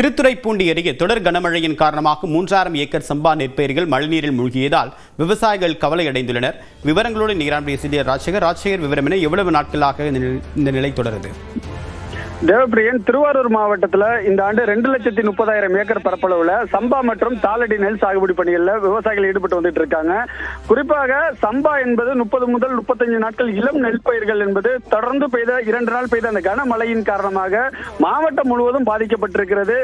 திருத்துறைப்பூண்டி அருகே தொடர் கனமழையின் காரணமாக மூன்றாயிரம் ஏக்கர் சம்பா நெற்பயிர்கள் மழைநீரில் மூழ்கியதால் விவசாயிகள் கவலையடைந்துள்ளனர். விவரங்களோடு நீரான் பேசிய ராஜசேகர். ராஜசேகர் விவரம் என எவ்வளவு நாட்களாக நிலை- இந்த நிலை தொடருது? தேவப்பிரியன் திருவாரூர் மாவட்டத்துல இந்த ஆண்டு ரெண்டு லட்சத்தி முப்பதாயிரம் ஏக்கர் பரப்பளவுல சம்பா மற்றும் தாளடி நெல் சாகுபடி பணிகள்ல விவசாயிகள் ஈடுபட்டு வந்துட்டு இருக்காங்க. குறிப்பாக சம்பா என்பது முப்பது முதல் முப்பத்தஞ்சு நாட்கள் இளம் நெல் பயிர்கள் என்பது தொடர்ந்து பெய்த இரண்டு நாள் பெய்த அந்த கனமழையின் காரணமாக மாவட்டம் முழுவதும் பாதிக்கப்பட்டிருக்கிறது.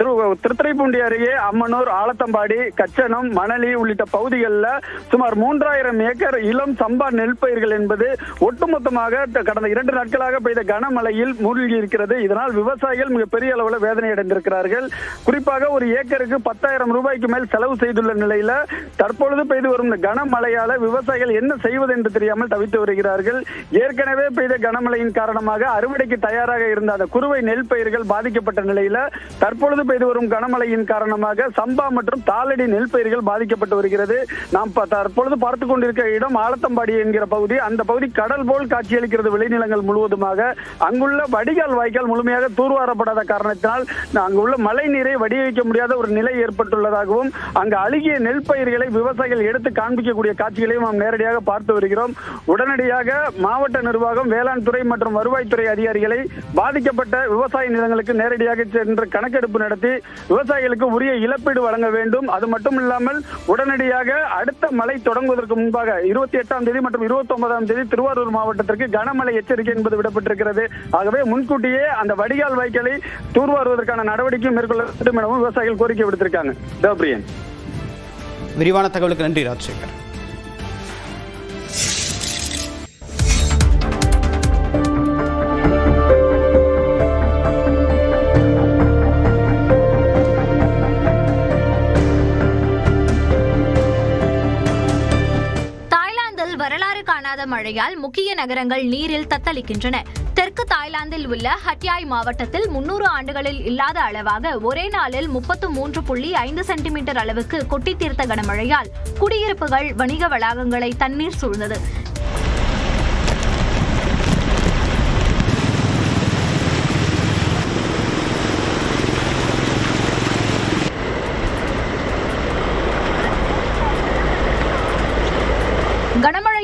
திரு திருத்துறைப்பூண்டி அருகே அம்மனூர் ஆலத்தம்பாடி கச்சனம் மணலி உள்ளிட்ட பகுதிகளில் சுமார் மூன்றாயிரம் ஏக்கர் இளம் சம்பா நெல் பயிர்கள் என்பது ஒட்டுமொத்தமாக கடந்த இரண்டு நாட்களாக பெய்த கனமழையில் மூழ்கி இருக்கிறது. இதனால் விவசாயிகள் மிகப்பெரிய அளவில் வேதனை அடைந்திருக்கிறார்கள் குறிப்பாக ஒரு ஏக்கருக்கு பத்தாயிரம் ரூபாய்க்கு மேல் செலவு செய்துள்ள நிலையில தற்பொழுது பெய்து வரும் கனமழையால விவசாயிகள் என்ன செய்வது என்று தெரியாமல் தவித்து வருகிறார்கள். ஏற்கனவே பெய்த கனமழையின் காரணமாக அறுவடைக்கு தயாராக இருந்த அந்த குறுவை நெல் பயிர்கள் பாதிக்கப்பட்ட நிலையில தற்பொழுது பெய்து வரும் கனமழையின் காரணமாக சம்பா மற்றும் தாளடி நெல் பயிர்கள் பாதிக்கப்பட்டு வருகிறது. நாம் தற்பொழுது பார்த்து கொண்டிருக்கிற இடம் ஆலத்தம்பாடி என்கிற பகுதி. அந்த பகுதி கடல் போல் காட்சியளிக்கிறது விளைநிலங்கள் முழுவதுமாக. அங்குள்ள வடிகால் வாய்க்கால் முழுமையாக தூர்வாரப்படாத காரணத்தினால் அங்குள்ள மழை நீரை வடிவமைக்க முடியாத ஒரு நிலை ஏற்பட்டுள்ளதாகவும் அங்கு அழுகிய நெல் பயிர்களை விவசாயிகள் எடுத்து காண்பிக்கக்கூடிய காட்சிகளையும் நாம் நேரடியாக பார்த்து வருகிறோம். உடனடியாக மாவட்ட நிர்வாகம் வேளாண் துறை மற்றும் வருவாய்த்துறை அதிகாரிகளை பாதிக்கப்பட்ட விவசாய நிலங்களுக்கு நேரடியாக சென்று கணக்கெடுப்பு நடத்தி விவசாயிகளுக்கு உரிய இழப்பீடு வழங்க வேண்டும். அது மட்டும் இல்லாமல் உடனடியாக அடுத்த மழை தொடங்குவதற்கு முன்பாக இருபத்தி எட்டாம் தேதி மற்றும் இருபத்தி ஒன்பதாம் தேதி திருவாரூர் மாவட்டத்திற்கு கனமழை எச்சரிக்கை என்பது விடப்பட்டிருக்கிறது. ஆகவே முன்கூட்டியே அந்த வடிகால் வாய்க்காலை தூர்வாருவதற்கான நடவடிக்கை மேற்கொள்ள வேண்டும் எனவும் விவசாயிகள் கோரிக்கை விடுத்திருக்காங்க. தேவப்பிரியன் விரிவான தகவலுக்கு நன்றி ராஜசேகர். தாய்லாந்தில் வரலாறு காணாத மழையால் முக்கிய நகரங்கள் நீரில் தத்தளிக்கின்றன. தாய்லாந்தில் உள்ள ஹட்யாய் மாவட்டத்தில் முன்னூறு ஆண்டுகளில் இல்லாத அளவாக ஒரே நாளில் முப்பத்து மூன்று புள்ளி ஐந்து சென்டிமீட்டர் அளவுக்கு கொட்டி தீர்த்த கனமழையால் குடியிருப்புகள் வணிக வளாகங்களை தண்ணீர் சூழ்ந்தது.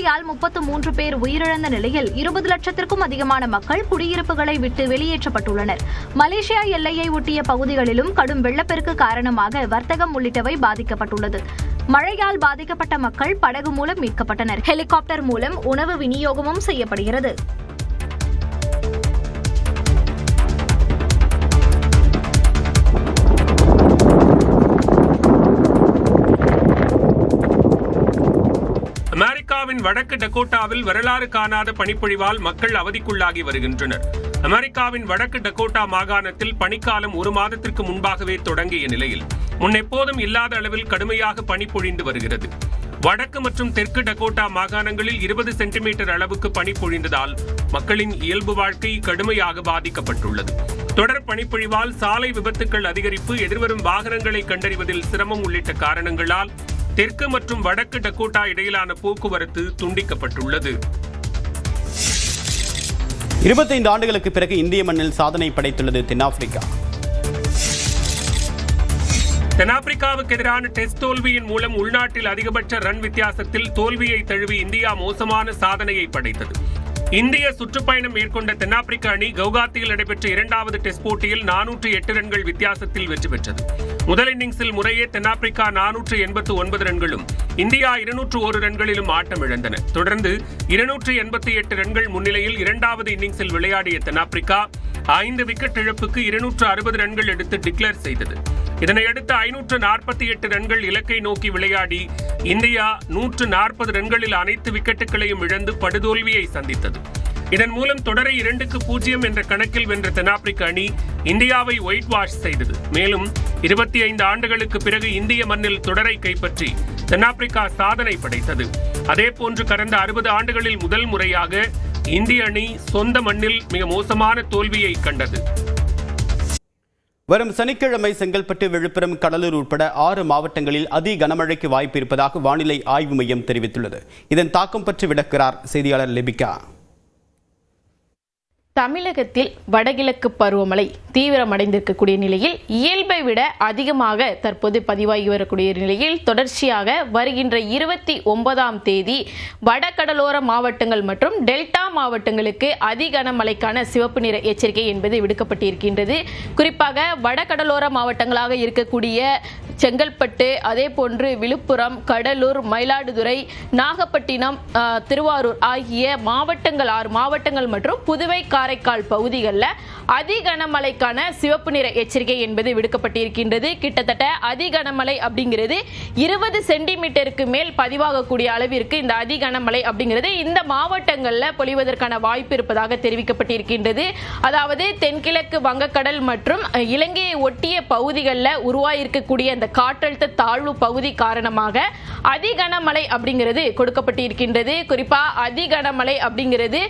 மழையால் முப்பத்து மூன்று பேர் உயிரிழந்த நிலையில் இருபது லட்சத்திற்கும் அதிகமான மக்கள் குடியிருப்புகளை விட்டு வெளியேற்றப்பட்டுள்ளனர். மலேசியா எல்லையை ஒட்டிய பகுதிகளிலும் கடும் வெள்ளப்பெருக்கு காரணமாக வர்த்தகம் உள்ளிட்டவை பாதிக்கப்பட்டுள்ளது. மழையால் பாதிக்கப்பட்ட மக்கள் படகு மூலம் மீட்கப்பட்டனர். ஹெலிகாப்டர் மூலம் உணவு விநியோகமும் செய்யப்படுகிறது. அமெரிக்காவின் வடக்கு டகோட்டாவில் வரலாறு காணாத பனிப்பொழிவால் மக்கள் அவதிக்குள்ளாகி வருகின்றனர். அமெரிக்காவின் வடக்கு டகோட்டா மாகாணத்தில் பனிக்காலம் ஒரு மாதத்திற்கு முன்பாகவே தொடங்கிய நிலையில் முன்னெப்போதும் இல்லாத அளவில் கடுமையாக பனி பொழிந்து வருகிறது. வடக்கு மற்றும் தெற்கு டகோட்டா மாகாணங்களில் இருபது சென்டிமீட்டர் அளவுக்கு பனி பொழிந்ததால் மக்களின் இயல்பு வாழ்க்கை கடுமையாக பாதிக்கப்பட்டுள்ளது. தொடர் பனிப்பொழிவால் சாலை விபத்துக்கள் அதிகரிப்பு எதிர்வரும் வாகனங்களை கண்டறிவதில் சிரமம் உள்ளிட்ட காரணங்களால் தெற்கு மற்றும் வடக்கு டகோட்டா இடையிலான போக்குவரத்து துண்டிக்கப்பட்டுள்ளது. இருபத்தைந்து ஆண்டுகளுக்கு பிறகு இந்திய மண்ணில் சாதனை படைத்துள்ளது தென்னாப்பிரிக்கா. தென்னாப்பிரிக்காவுக்கு எதிரான டெஸ்ட் தோல்வியின் மூலம் உள்நாட்டில் அதிகபட்ச ரன் வித்தியாசத்தில் தோல்வியை தழுவி இந்தியா மோசமான சாதனையை படைத்தது. இந்திய சுற்றுப்பயணம் மேற்கொண்ட தென்னாப்பிரிக்க அணி கவுகாத்தியில் நடைபெற்ற இரண்டாவது டெஸ்ட் போட்டியில் நானூற்று எட்டு ரன்கள் வித்தியாசத்தில் வெற்றி பெற்றது. முதல் இன்னிங்ஸில் முறையே தென்னாப்பிரிக்கா நானூற்று எண்பத்து ஒன்பது ரன்களும் இந்தியா இருநூற்று ஒரு ரன்களிலும் ஆட்டம் இழந்தன. தொடர்ந்து இருநூற்று எண்பத்தி எட்டு ரன்கள் முன்னிலையில் இரண்டாவது இன்னிங்ஸில் விளையாடிய தென்னாப்பிரிக்கா ஐந்து விக்கெட் இழப்புக்கு இருநூற்று அறுபது ரன்கள் எடுத்து டிக்ளேர் செய்தது. இதனையடுத்து ஐநூற்று நாற்பத்தி எட்டு ரன்கள் இலக்கை நோக்கி விளையாடி இந்தியா நூற்று நாற்பது ரன்களில் அனைத்து விக்கெட்டுகளையும் இழந்து படுதோல்வியை சந்தித்தது. இதன் மூலம் தொடரை இரண்டுக்கு பூஜ்ஜியம் என்ற கணக்கில் வென்ற தென்னாப்பிரிக்க அணி இந்தியாவை ஒயிட் வாஷ் செய்தது. மேலும் இருபத்தி ஐந்து ஆண்டுகளுக்கு பிறகு இந்திய மண்ணில் தொடரை கைப்பற்றி தென்னாப்பிரிக்கா சாதனை படைத்தது. அதேபோன்று கடந்த அறுபது ஆண்டுகளில் முதல் முறையாக இந்திய அணி சொந்த மண்ணில் மிக மோசமான தோல்வியை கண்டது. வரும் சனிக்கிழமை செங்கல்பட்டு விழுப்புரம் கடலூர் உட்பட ஆறு மாவட்டங்களில் அதி கனமழைக்கு வாய்ப்பு இருப்பதாக வானிலை ஆய்வு மையம் தெரிவித்துள்ளது. இதன் தாக்கம் பற்றி விளக்கிறார் செய்தியாளர் லிபிகா. தமிழகத்தில் வடகிழக்கு பருவமழை தீவிரமடைந்திருக்கக்கூடிய நிலையில் இயல்பை விட அதிகமாக தற்போது பதிவாகி வரக்கூடிய நிலையில் தொடர்ச்சியாக வருகின்ற இருபத்தி ஒன்பதாம் தேதி வடகடலோர மாவட்டங்கள் மற்றும் டெல்டா மாவட்டங்களுக்கு அதிகனமழைக்கான சிவப்பு நிற எச்சரிக்கை என்பது விடுக்கப்பட்டிருக்கின்றது. குறிப்பாக வடகடலோர மாவட்டங்களாக இருக்கக்கூடிய செங்கல்பட்டு அதே போன்று விழுப்புரம் கடலூர் மயிலாடுதுறை நாகப்பட்டினம் திருவாரூர் ஆகிய மாவட்டங்கள் ஆறு மாவட்டங்கள் மற்றும் புதுவை காரைக்கால் பகுதிகளில் அதி கனமழைக்கான சிவப்பு நிற எச்சரிக்கை என்பது விடுக்கப்பட்டிருக்கின்றது. கிட்டத்தட்ட அதி கனமழை அப்படிங்கிறது இருபது சென்டிமீட்டருக்கு மேல் பதிவாகக்கூடிய அளவிற்கு இந்த அதி கனமழை அப்படிங்கிறது இந்த மாவட்டங்களில் பொழிவதற்கான வாய்ப்பு இருப்பதாக தெரிவிக்கப்பட்டிருக்கின்றது. அதாவது தென்கிழக்கு வங்கக்கடல் மற்றும் இலங்கையை ஒட்டிய பகுதிகளில் உருவாயிருக்கக்கூடிய அந்த காற்றழுத்த தாழ்வு பகுதி காரணமாக அதிகனமழை அப்படிங்கிறது கொடுக்கப்பட்டிருக்கின்றது. குறிப்பாக அதிகனமழை அப்படிங்கிறது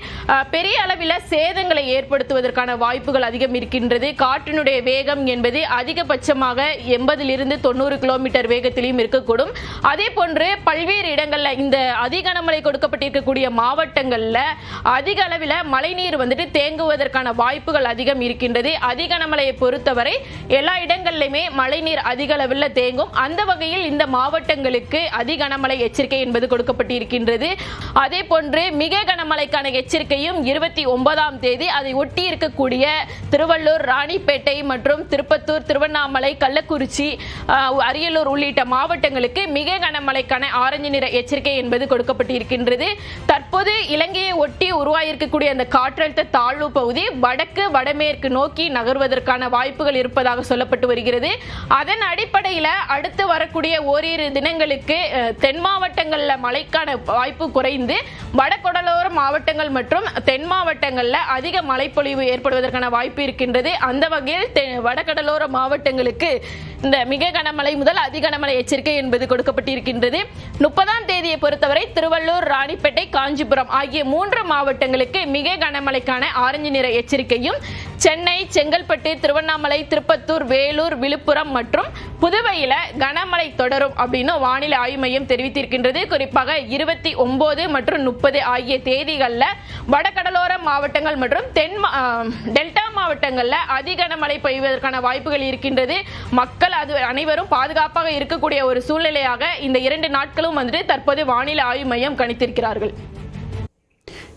பெரிய அளவில் சேதங்களை ஏற்படுத்துவதற்கான வாய்ப்புகள் அதிகம் இருக்கின்றது. காற்றினுடைய வேகம் என்பது அதிகபட்சமாக எண்பதிலிருந்து தொண்ணூறு கிலோமீட்டர் வேகத்திலையும் இருக்கக்கூடும். அதே போன்று பல்வேறு இடங்களில் இந்த அதிகனமழை கொடுக்கப்பட்டிருக்கக்கூடிய மாவட்டங்களில் அதிக அளவில் மழைநீர் வந்துட்டு தேங்குவதற்கான வாய்ப்புகள் அதிகம் இருக்கின்றது. அதிகனமழையை பொறுத்தவரை எல்லா இடங்கள்லையுமே மழைநீர் அதிக அளவில் தேங்கும். அந்த வகையில் இந்த மாவட்டங்களுக்கு அதி கனமழை எச்சரிக்கை என்பது கொடுக்கப்பட்டிருக்கின்றது. அதே போன்று மிக கனமழைக்கான எச்சரிக்கையும் இருபத்தி ஒன்பதாம் தேதி அதை ஒட்டி இருக்கக்கூடிய திருவள்ளூர் ராணிப்பேட்டை மற்றும் திருப்பத்தூர் திருவண்ணாமலை கள்ளக்குறிச்சி அரியலூர் உள்ளிட்ட மாவட்டங்களுக்கு மிக கனமழைக்கான ஆரஞ்சு நிற எச்சரிக்கை என்பது கொடுக்கப்பட்டிருக்கின்றது. தற்போது இலங்கையை ஒட்டி உருவாகியிருக்கக்கூடிய அந்த காற்றழுத்த தாழ்வு பகுதி வடக்கு வடமேற்கு நோக்கி நகர்வதற்கான வாய்ப்புகள் இருப்பதாக சொல்லப்பட்டு வருகிறது. அதன் அடிப்படையில் அடுத்து வரக்கூடிய ஓரிரு தினங்களுக்கு தென் மாவட்டங்களில் மழைக்கான வாய்ப்பு குறைந்து வடகொடலோர மாவட்டங்கள் மற்றும் தென் மாவட்டங்களில் அதிக மழைப்பொழிவு ஏற்படுவதற்கான வாய்ப்பு இருக்கின்றது. அந்த வகையில் தெ- வடகடலோர மாவட்டங்களுக்கு இந்த மிக கனமழை முதல் அதி கனமழை எச்சரிக்கை என்பது கொடுக்கப்பட்டிருக்கின்றது. முப்பதாம் தேதியை பொறுத்தவரை திருவள்ளூர் ராணிப்பேட்டை காஞ்சிபுரம் ஆகிய மூன்று மாவட்டங்களுக்கு மிக கனமழைக்கான ஆரஞ்சு நிற எச்சரிக்கையும் சென்னை செங்கல்பட்டு திருவண்ணாமலை திருப்பத்தூர் வேலூர் விழுப்புரம் மற்றும் புதுவையில கனமழை தொடரும் அப்படின்னு வானிலை ஆய்வு மையம் தெரிவித்திருக்கின்றது. குறிப்பாக இருபத்தி ஒன்பது மற்றும் முப்பது ஆகிய தேதிகளில் வடகடலோர மாவட்டங்கள் மற்றும் தென் மா- டெல்டா மாவட்டங்களில் அதி கனமழை பெய்வதற்கான வாய்ப்புகள் இருக்கின்றது. மக்கள் அது அனைவரும் பாதுகாப்பாக இருக்கக்கூடிய ஒரு சூழ்நிலையாக இந்த இரண்டு நாட்களும் வந்துட்டு தற்போது வானிலை ஆய்வு மையம் கணித்திருக்கிறார்கள்.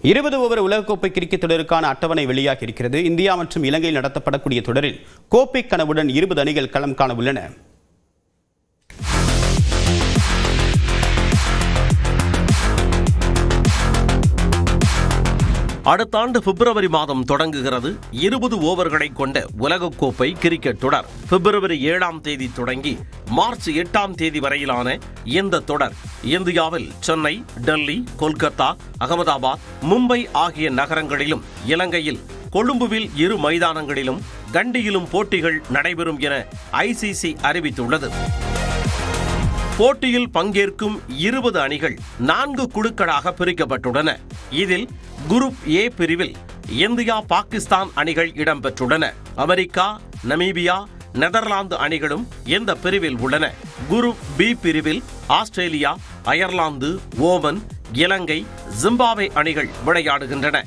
இருபது ஓவர் உலகக்கோப்பை கிரிக்கெட் தொடருக்கான அட்டவணை வெளியாகி இருக்கிறது. இந்தியா மற்றும் இலங்கையில் நடத்தப்படக்கூடிய தொடரில் கோப்பை கனவுடன் இருபது அணிகள் களம் காண உள்ளன. அடுத்த ஆண்டு பிப்ரவரி மாதம் தொடங்குகிறது. இருபது ஓவர்களை கொண்ட உலகக்கோப்பை கிரிக்கெட் தொடர் பிப்ரவரி ஏழாம் தேதி தொடங்கி மார்ச் எட்டாம் தேதி வரையிலான இந்த தொடர் இந்தியாவில் சென்னை டெல்லி கொல்கத்தா அகமதாபாத் மும்பை ஆகிய நகரங்களிலும் இலங்கையில் கொழும்புவில் இரு மைதானங்களிலும் கண்டியிலும் போட்டிகள் நடைபெறும் என ஐசிசி அறிவித்துள்ளது. போட்டியில் பங்கேற்கும் இருபது அணிகள் நான்கு குழுக்களாக பிரிக்கப்பட்டுள்ளன. இதில் குரூப் ஏ பிரிவில் இந்தியா பாகிஸ்தான் அணிகள் இடம்பெற்றுள்ளன. அமெரிக்கா நமீபியா நெதர்லாந்து அணிகளும் இந்த பிரிவில் உள்ளன. குரூப் பி பிரிவில் Australia Ireland Oman Ilangai Zimbabwe அணிகள் விளையாடுகின்றன.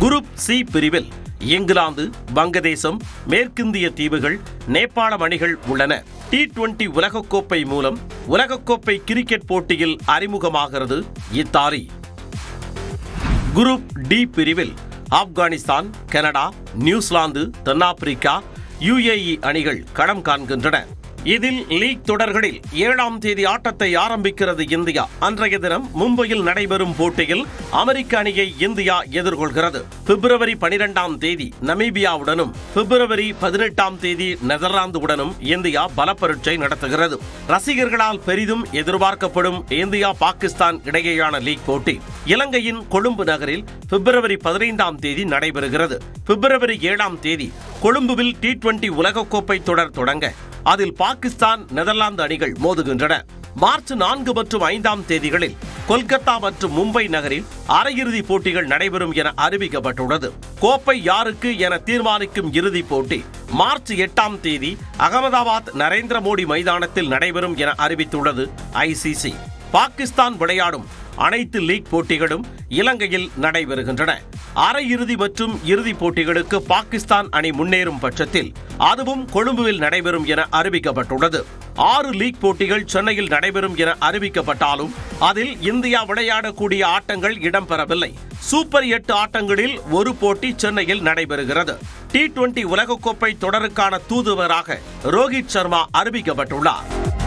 குரூப் சி பிரிவில் இங்கிலாந்து வங்கதேசம் மேற்கிந்திய தீவுகள் நேபாளம் அணிகள் உள்ளன. டி டுவெண்டி உலகக்கோப்பை மூலம் உலகக்கோப்பை கிரிக்கெட் போட்டியில் அறிமுகமாகிறது இத்தாலி. குரூப் டி பிரிவில் ஆப்கானிஸ்தான் கனடா நியூசிலாந்து தென்னாப்பிரிக்கா யுஏஇ அணிகள் களம் காண்கின்றன. இதில் லீக் தொடர்களில் ஏழாம் தேதி ஆட்டத்தை ஆரம்பிக்கிறது இந்தியா. அன்றைய தினம் மும்பையில் நடைபெறும் போட்டியில் அமெரிக்க அணியை இந்தியா எதிர்கொள்கிறது. பிப்ரவரி பனிரெண்டாம் தேதி நமீபியாவுடனும் பிப்ரவரி பதினெட்டாம் தேதி நெதர்லாந்துடனும் இந்தியா பலப்பரீட்சை நடத்துகிறது. ரசிகர்களால் பெரிதும் எதிர்பார்க்கப்படும் இந்தியா பாகிஸ்தான் இடையேயான லீக் போட்டி இலங்கையின் கொழும்பு நகரில் பிப்ரவரி பதினைந்தாம் தேதி நடைபெறுகிறது. பிப்ரவரி ஏழாம் தேதி கொழும்புவில் டி டுவெண்டி உலகக்கோப்பை தொடர் தொடங்க. அதில் பாகிஸ்தான் நெதர்லாந்து அணிகள் மோதுகின்றன. மார்ச் நான்கு மற்றும் ஐந்தாம் தேதிகளில் கொல்கத்தா மற்றும் மும்பை நகரில் அரையிறுதி போட்டிகள் நடைபெறும் என அறிவிக்கப்பட்டுள்ளது. கோப்பை யாருக்கு என தீர்மானிக்கும் இறுதிப் போட்டி மார்ச் எட்டாம் தேதி அகமதாபாத் நரேந்திர மோடி மைதானத்தில் நடைபெறும் என அறிவித்துள்ளது ஐசிசி பாகிஸ்தான் விளையாடும் அனைத்து லீக் போட்டிகளும் இலங்கையில் நடைபெறுகின்றன. அரையிறுதி மற்றும் இறுதிப் போட்டிகளுக்கு பாகிஸ்தான் அணி முன்னேறும் பட்சத்தில் அதுவும் கொழும்புவில் நடைபெறும் என அறிவிக்கப்பட்டுள்ளது. ஆறு லீக் போட்டிகள் சென்னையில் நடைபெறும் என அறிவிக்கப்பட்டாலும் அதில் இந்தியா விளையாடக்கூடிய ஆட்டங்கள் இடம்பெறவில்லை. சூப்பர் எட்டு ஆட்டங்களில் ஒரு போட்டி சென்னையில் நடைபெறுகிறது. டி டுவெண்டி உலகக்கோப்பை தொடருக்கான தூதுவராக ரோஹித் சர்மா அறிவிக்கப்பட்டுள்ளார்.